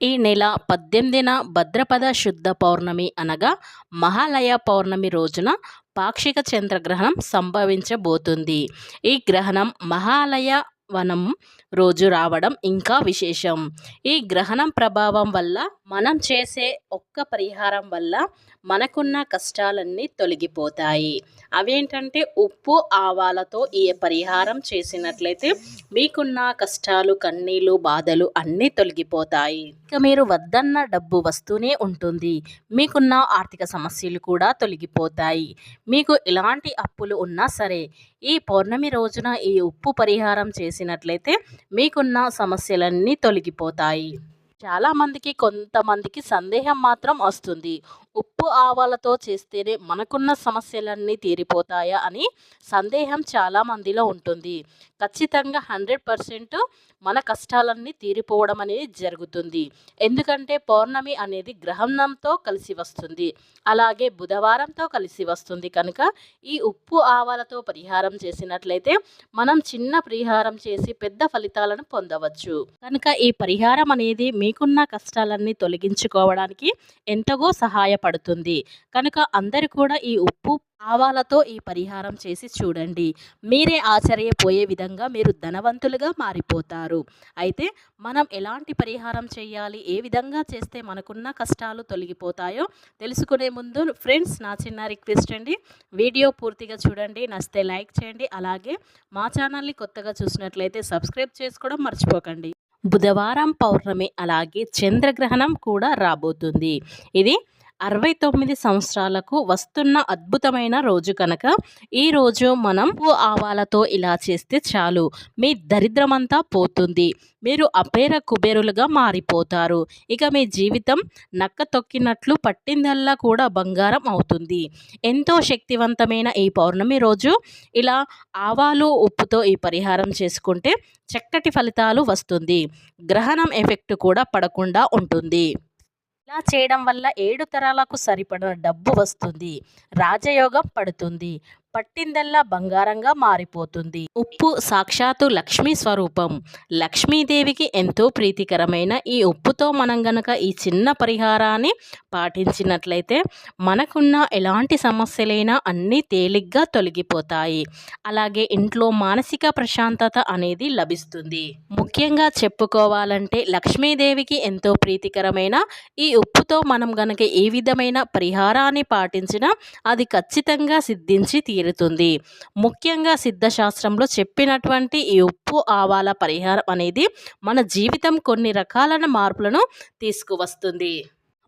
ఈ నెల పద్దెనిమిదిన భద్రపద శుద్ధ పౌర్ణమి అనగా మహాలయ పౌర్ణమి రోజున పాక్షిక చంద్రగ్రహణం సంభవించబోతుంది. ఈ గ్రహణం మహాలయ వనం రోజు రావడం ఇంకా విశేషం. ఈ గ్రహణం ప్రభావం వల్ల మనం చేసే ఒక్క పరిహారం వల్ల మనకున్న కష్టాలన్నీ తొలగిపోతాయి. అవేంటంటే ఉప్పు ఆవాలతో ఈ పరిహారం చేసినట్లయితే మీకున్న కష్టాలు కన్నీళ్ళు బాధలు అన్నీ తొలగిపోతాయి. ఇక మీరు వద్దన్న డబ్బు వస్తూనే ఉంటుంది. మీకున్న ఆర్థిక సమస్యలు కూడా తొలగిపోతాయి. మీకు ఎలాంటి అప్పులు ఉన్నా సరే ఈ పౌర్ణమి రోజున ఈ ఉప్పు పరిహారం చేసినట్లయితే మీకున్న సమస్యలన్నీ తొలగిపోతాయి. చాలామందికి కొంతమందికి సందేహం మాత్రం వస్తుంది. ఉప్పు ఆవాలతో చేస్తేనే మనకున్న సమస్యలన్నీ తీరిపోతాయా అని సందేహం చాలామందిలో ఉంటుంది. ఖచ్చితంగా హండ్రెడ్ పర్సెంట్ మన కష్టాలన్నీ తీరిపోవడం అనేది జరుగుతుంది. ఎందుకంటే పౌర్ణమి అనేది గ్రహణంతో కలిసి వస్తుంది. అలాగే బుధవారంతో కలిసి వస్తుంది కనుక ఈ ఉప్పు ఆవాలతో పరిహారం చేసినట్లయితే మనం చిన్న పరిహారం చేసి పెద్ద ఫలితాలను పొందవచ్చు. కనుక ఈ పరిహారం అనేది మీకున్న కష్టాలన్నీ తొలగించుకోవడానికి ఎంతగో సహాయపడుతుంది. కనుక అందరు కూడా ఈ ఉప్పు ఆవాలతో ఈ పరిహారం చేసి చూడండి. మీరే ఆశ్చర్యపోయే విధంగా మీరు ధనవంతులుగా మారిపోతారు. అయితే మనం ఎలాంటి పరిహారం చేయాలి? ఏ విధంగా చేస్తే మనకున్న కష్టాలు తొలగిపోతాయో తెలుసుకునే ముందు ఫ్రెండ్స్ నా చిన్న రిక్వెస్ట్ అండి. వీడియో పూర్తిగా చూడండి. నచ్చితే లైక్ చేయండి. అలాగే మా ఛానల్ని కొత్తగా చూసినట్లయితే సబ్స్క్రైబ్ చేసుకోవడం మర్చిపోకండి. బుధవారం పౌర్ణమి అలాగే చంద్రగ్రహణం కూడా రాబోతుంది. ఇది అరవై తొమ్మిది సంవత్సరాలకు వస్తున్న అద్భుతమైన రోజు కనుక ఈరోజు మనం ఉప్పు ఆవాలతో ఇలా చేస్తే చాలు. మీ దరిద్రమంతా పోతుంది. మీరు అపేర కుబేరులుగా మారిపోతారు. ఇక మీ జీవితం నక్క తొక్కినట్లు పట్టిందల్లా కూడా బంగారం అవుతుంది. ఎంతో శక్తివంతమైన ఈ పౌర్ణమి రోజు ఇలా ఆవాలు ఉప్పుతో ఈ పరిహారం చేసుకుంటే చక్కటి ఫలితాలు వస్తుంది. గ్రహణం ఎఫెక్ట్ కూడా పడకుండా ఉంటుంది. ఇలా చేయడం వల్ల ఏడు తరాలకు సరిపడిన డబ్బు వస్తుంది. రాజయోగం పడుతుంది. పట్టిందల్లా బంగారంగా మారిపోతుంది. ఉప్పు సాక్షాత్తు లక్ష్మీ స్వరూపం. లక్ష్మీదేవికి ఎంతో ప్రీతికరమైన ఈ ఉప్పుతో మనం గనక ఈ చిన్న పరిహారాన్ని పాటించినట్లయితే మనకున్న ఎలాంటి సమస్యలైనా అన్నీ తేలిగ్గా తొలగిపోతాయి. అలాగే ఇంట్లో మానసిక ప్రశాంతత అనేది లభిస్తుంది. ముఖ్యంగా చెప్పుకోవాలంటే లక్ష్మీదేవికి ఎంతో ప్రీతికరమైన ఈ ఉప్పుతో మనం గనక ఏ విధమైన పరిహారాన్ని పాటించినా అది ఖచ్చితంగా సిద్ధించి తీరుతుంది. ముఖ్యంగా సిద్ధశాస్త్రంలో చెప్పినటువంటి ఈ ఉప్పు ఆవాల పరిహారం అనేది మన జీవితం కొన్ని రకాలైన మార్పులను తీసుకువస్తుంది.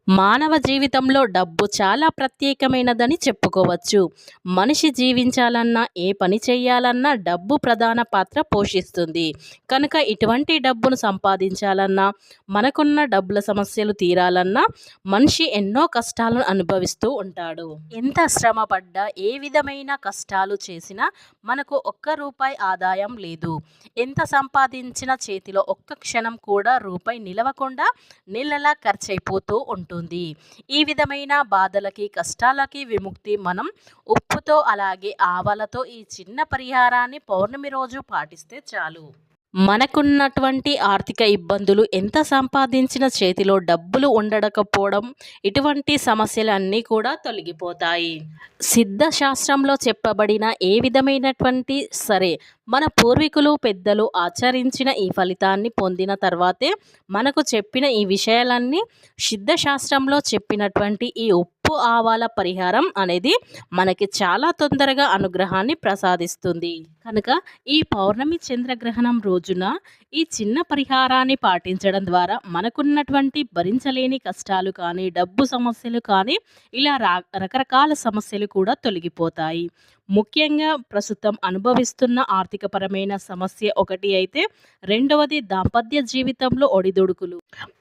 మానవ జీవితంలో డబ్బు చాలా ప్రత్యేకమైనదని చెప్పుకోవచ్చు. మనిషి జీవించాలన్నా ఏ పని చేయాలన్నా డబ్బు ప్రధాన పాత్ర పోషిస్తుంది. కనుక ఇటువంటి డబ్బును సంపాదించాలన్నా మనకున్న డబ్బుల సమస్యలు తీరాలన్నా మనిషి ఎన్నో కష్టాలను అనుభవిస్తూ ఉంటాడు. ఎంత శ్రమ పడ్డా ఏ విధమైన కష్టాలు చేసినా మనకు ఒక్క రూపాయి ఆదాయం లేదు. ఎంత సంపాదించిన చేతిలో ఒక్క క్షణం కూడా రూపాయి నిలవకుండా నెలలా ఖర్చయిపోతూ ఉంటుంది ఉంటుంది ఈ విధమైన బాధలకి కష్టాలకి విముక్తి మనం ఉప్పుతో అలాగే ఆవలతో ఈ చిన్న పరిహారాన్ని పౌర్ణమి రోజు పాటిస్తే చాలు. మనకున్నటువంటి ఆర్థిక ఇబ్బందులు ఎంత సంపాదించిన చేతిలో డబ్బులు ఉండకపోవడం ఇటువంటి సమస్యలన్నీ కూడా తొలగిపోతాయి. సిద్ధశాస్త్రంలో చెప్పబడిన ఏ విధమైనటువంటి సరే మన పూర్వీకులు పెద్దలు ఆచరించిన ఈ ఫలితాన్ని పొందిన తర్వాతే మనకు చెప్పిన ఈ విషయాలన్నీ సిద్ధశాస్త్రంలో చెప్పినటువంటి ఈ ఉప్పు ఆవాల పరిహారం అనేది మనకి చాలా తొందరగా అనుగ్రహాన్ని ప్రసాదిస్తుంది. కనుక ఈ పౌర్ణమి చంద్రగ్రహణం రోజున ఈ చిన్న పరిహారాన్ని పాటించడం ద్వారా మనకున్నటువంటి భరించలేని కష్టాలు కానీ డబ్బు సమస్యలు కానీ ఇలా రా రకరకాల సమస్యలు కూడా తొలగిపోతాయి. ముఖ్యంగా ప్రస్తుతం అనుభవిస్తున్న ఆర్థికపరమైన సమస్య ఒకటి అయితే రెండవది దాంపత్య జీవితంలో ఒడిదుడుకులు.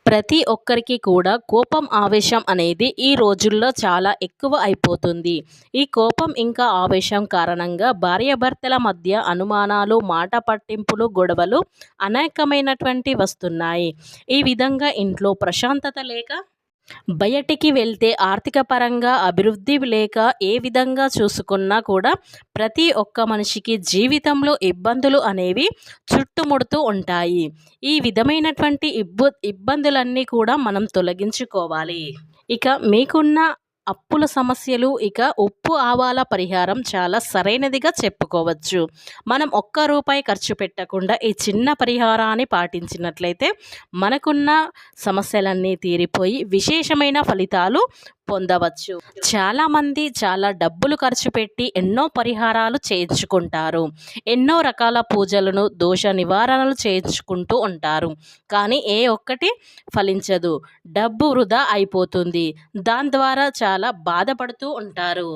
ప్రతి ఒక్కరికి కూడా కోపం ఆవేశం అనేది ఈ రోజుల్లో చాలా ఎక్కువ అయిపోతుంది. ఈ కోపం ఇంకా ఆవేశం కారణంగా భార్యాభర్తల మధ్య అనుమానాలు మాట పట్టింపులు గొడవలు అనేకమైనటువంటి వస్తున్నాయి. ఈ విధంగా ఇంట్లో ప్రశాంతత లేక బయటికి వెళ్తే ఆర్థిక పరంగా అభివృద్ధి లేక ఏ విధంగా చూసుకున్నా కూడా ప్రతి ఒక్క మనిషికి జీవితంలో ఇబ్బందులు అనేవి చుట్టుముడుతూ ఉంటాయి. ఈ విధమైనటువంటి ఇబ్బు ఇబ్బందులన్నీ కూడా మనం తొలగించుకోవాలి. ఇక మీకున్న అప్పుల సమస్యలు ఇక ఉప్పు ఆవాల పరిహారం చాలా సరైనదిగా చెప్పుకోవచ్చు. మనం ఒక్క రూపాయి ఖర్చు పెట్టకుండా ఈ చిన్న పరిహారాన్ని పాటించినట్లయితే మనకున్న సమస్యలన్నీ తీరిపోయి విశేషమైన ఫలితాలు పొందవచ్చు. చాలామంది చాలా డబ్బులు ఖర్చు పెట్టి ఎన్నో పరిహారాలు చేయించుకుంటారు. ఎన్నో రకాల పూజలను దోష నివారణలు చేయించుకుంటూ ఉంటారు. కానీ ఏ ఒక్కటి ఫలించదు. డబ్బు వృధా అయిపోతుంది. దాని ద్వారా చాలా బాధపడుతూ ఉంటారు.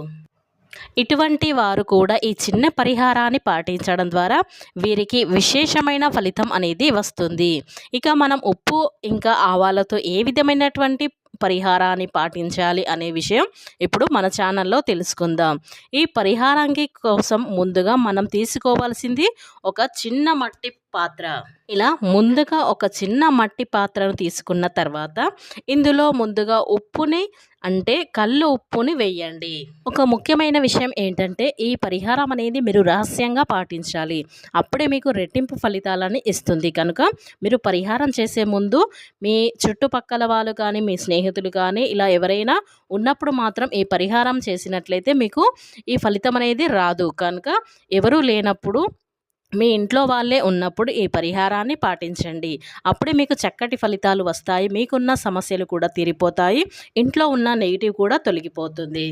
ఇటువంటి వారు కూడా ఈ చిన్న పరిహారాన్ని పాటించడం ద్వారా వీరికి విశేషమైన ఫలితం అనేది వస్తుంది. ఇక మనం ఉప్పు ఇంకా ఆవాలతో ఏ విధమైనటువంటి పరిహారాన్ని పాటించాలి అనే విషయం ఇప్పుడు మన ఛానల్లో తెలుసుకుందాం. ఈ పరిహారానికి కోసం ముందుగా మనం తీసుకోవాల్సింది ఒక చిన్న మట్టి పాత్ర. ఇలా ముందుగా ఒక చిన్న మట్టి పాత్రను తీసుకున్న తర్వాత ఇందులో ముందుగా ఉప్పుని అంటే కళ్ళు ఉప్పుని వేయండి. ఒక ముఖ్యమైన విషయం ఏంటంటే ఈ పరిహారం అనేది మీరు రహస్యంగా పాటించాలి. అప్పుడే మీకు రెట్టింపు ఫలితాలని ఇస్తుంది. కనుక మీరు పరిహారం చేసే ముందు మీ చుట్టుపక్కల వాళ్ళు కానీ మీ స్నేహితులు కానీ ఇలా ఎవరైనా ఉన్నప్పుడు మాత్రం ఈ పరిహారం చేసినట్లయితే మీకు ఈ ఫలితం అనేది రాదు. కనుక ఎవరూ లేనప్పుడు మీ ఇంట్లో వాళ్ళే ఉన్నప్పుడు ఈ పరిహారాన్ని పాటించండి. అప్పుడే మీకు చక్కటి ఫలితాలు వస్తాయి. మీకున్న సమస్యలు కూడా తీరిపోతాయి. ఇంట్లో ఉన్న నెగిటివ్ కూడా తొలగిపోతుంది.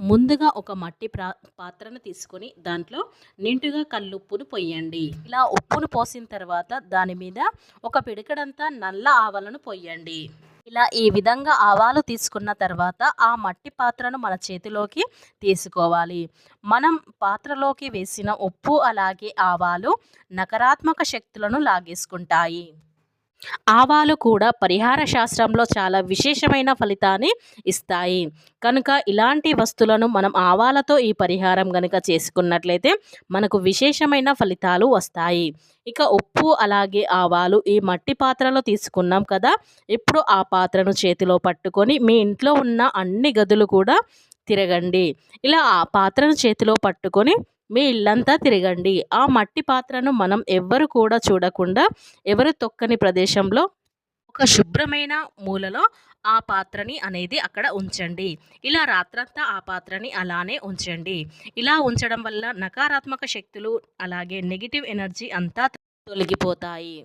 ముందుగా ఒక మట్టి ప్రా పాత్రను తీసుకొని దాంట్లో నిండుగా కల్లుప్పును పొయ్యండి. ఇలా ఉప్పును పోసిన తర్వాత దాని మీద ఒక పిడికడంతా నల్ల ఆవలను పొయ్యండి. ఇలా ఈ విధంగా ఆవాలు తీసుకున్న తర్వాత ఆ మట్టి పాత్రను మన చేతిలోకి తీసుకోవాలి. మనం పాత్రలోకి వేసిన ఉప్పు అలాగే ఆవాలు నకారాత్మక శక్తులను లాగేసుకుంటాయి. ఆవాలు కూడా పరిహార శాస్త్రంలో చాలా విశేషమైన ఫలితాన్ని ఇస్తాయి. కనుక ఇలాంటి వస్తువులను మనం ఆవాలతో ఈ పరిహారం కనుక చేసుకున్నట్లయితే మనకు విశేషమైన ఫలితాలు వస్తాయి. ఇక ఉప్పు అలాగే ఆవాలు ఈ మట్టి పాత్రలో తీసుకున్నాం కదా ఇప్పుడు ఆ పాత్రను చేతిలో పట్టుకొని మీ ఇంట్లో ఉన్న అన్ని గదులు కూడా తిరగండి. ఇలా ఆ పాత్రను చేతిలో పట్టుకొని మీ ఇల్లంతా తిరగండి. ఆ మట్టి పాత్రను మనం ఎవ్వరు కూడా చూడకుండా ఎవరు తొక్కని ప్రదేశంలో ఒక శుభ్రమైన మూలలో ఆ పాత్రని అనేది అక్కడ ఉంచండి. ఇలా రాత్రంతా ఆ పాత్రని అలానే ఉంచండి. ఇలా ఉంచడం వల్ల నకారాత్మక శక్తులు అలాగే నెగిటివ్ ఎనర్జీ అంతా తొలగిపోతాయి.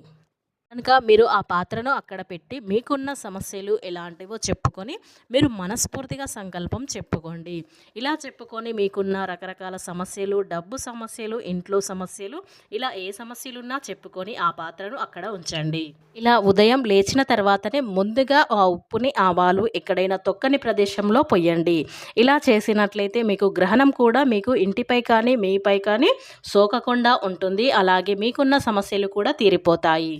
కనుక మీరు ఆ పాత్రను అక్కడ పెట్టి మీకున్న సమస్యలు ఎలాంటివో చెప్పుకొని మీరు మనస్ఫూర్తిగా సంకల్పం చెప్పుకోండి. ఇలా చెప్పుకొని మీకున్న రకరకాల సమస్యలు డబ్బు సమస్యలు ఇంట్లో సమస్యలు ఇలా ఏ సమస్యలున్నా చెప్పుకొని ఆ పాత్రను అక్కడ ఉంచండి. ఇలా ఉదయం లేచిన తర్వాతనే ముందుగా ఆ ఉప్పుని ఆవాలు ఎక్కడైనా తొక్కని ప్రదేశంలో పొయ్యండి. ఇలా చేసినట్లయితే మీకు గ్రహణం కూడా మీకు ఇంటిపై కానీ మీపై కానీ సోకకుండా ఉంటుంది. అలాగే మీకున్న సమస్యలు కూడా తీరిపోతాయి.